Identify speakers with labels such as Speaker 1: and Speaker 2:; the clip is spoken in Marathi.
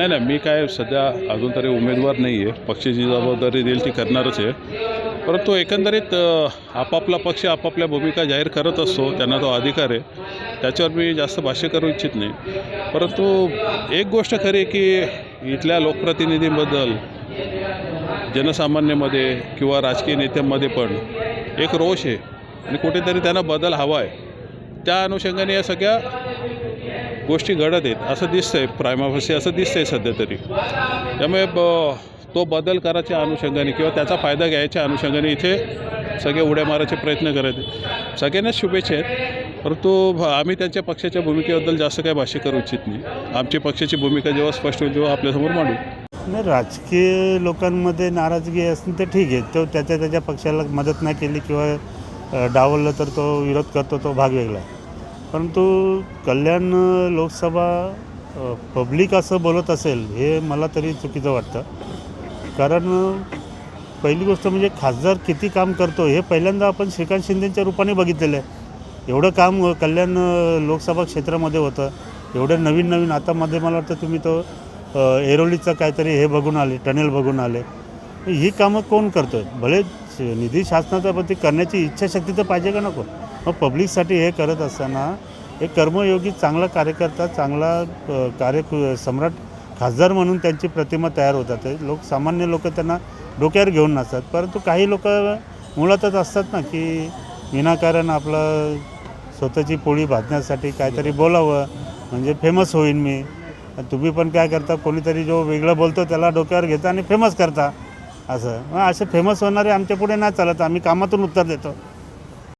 Speaker 1: नाही नाही मी काय सध्या अजून तरी उमेदवार नाही आहे पक्षाची जबाबदारी देईल ती करणारच आहे. परंतु एकंदरीत आपापला पक्ष आपापल्या भूमिका जाहीर करत असतो त्यांना तो अधिकार आहे. त्याच्यावर मी जास्त भाष्य करू इच्छित नाही. परंतु एक गोष्ट खरी की इथल्या लोकप्रतिनिधींबद्दल जनसामान्यामध्ये किंवा राजकीय नेत्यांमध्ये पण एक रोष आहे. आणि कुठेतरी त्यांना बदल हवा आहे. त्या अनुषंगाने या सगळ्या गोष्टी घडत आहेत असं दिसतंय प्रायमाफसी असं दिसतंय सध्या तरी. त्यामुळे ब तो बदल करायच्या अनुषंगाने किंवा त्याचा फायदा घ्यायच्या अनुषंगाने इथे सगळे उड्या मारायचे प्रयत्न करत आहेत. सगळ्यांनाच शुभेच्छा आहेत परंतु आम्ही त्यांच्या पक्षाच्या भूमिकेबद्दल जास्त काही भाष्य करू इच्छित नाही. आमची पक्षाची भूमिका जेव्हा स्पष्ट होईल तेव्हा आपल्यासमोर मांडू.
Speaker 2: नाही राजकीय लोकांमध्ये नाराजगी असेल तर ठीक आहे. तो त्याच्या त्याच्या पक्षाला मदत नाही केली किंवा डावललं तर तो विरोध करतो तो भाग वेगळा आहे. परंतु कल्याण लोकसभा पब्लिक असं बोलत असेल हे मला तरी चुकीचं वाटतं. कारण पहिली गोष्ट म्हणजे खासदार किती काम करतो हे पहिल्यांदा आपण श्रीकांत शिंदेच्या रूपाने बघितलेलं आहे. एवढं काम कल्याण लोकसभा क्षेत्रामध्ये होतं. एवढं नवीन नवीन आता मध्ये मला वाटतं तुम्ही तो एरोलीचं काहीतरी हे बघून आले टनेल बघून आले. ही कामं कोण करतो आहे भले निधी शासनाचा पण ती करण्याची इच्छाशक्ती तर पाहिजे का नको? मग पब्लिकसाठी हे करत असताना एक कर्मयोगी चांगला कार्यकर्ता चांगला कार्य सम्राट खासदार म्हणून त्यांची प्रतिमा तयार होतात. लोक सामान्य लोक त्यांना डोक्यावर घेऊन नसतात. परंतु काही लोक मुळातच असतात ना की विनाकारण आपलं स्वतःची पोळी भाजण्यासाठी काहीतरी बोलावं म्हणजे फेमस होईन मी. तुम्ही पण काय करता कोणीतरी जो वेगळं बोलतो त्याला डोक्यावर घेता आणि फेमस करता असं. मग असे फेमस होणारे आमच्या पुढे नाही चालत. आम्ही कामातून उत्तर देतो.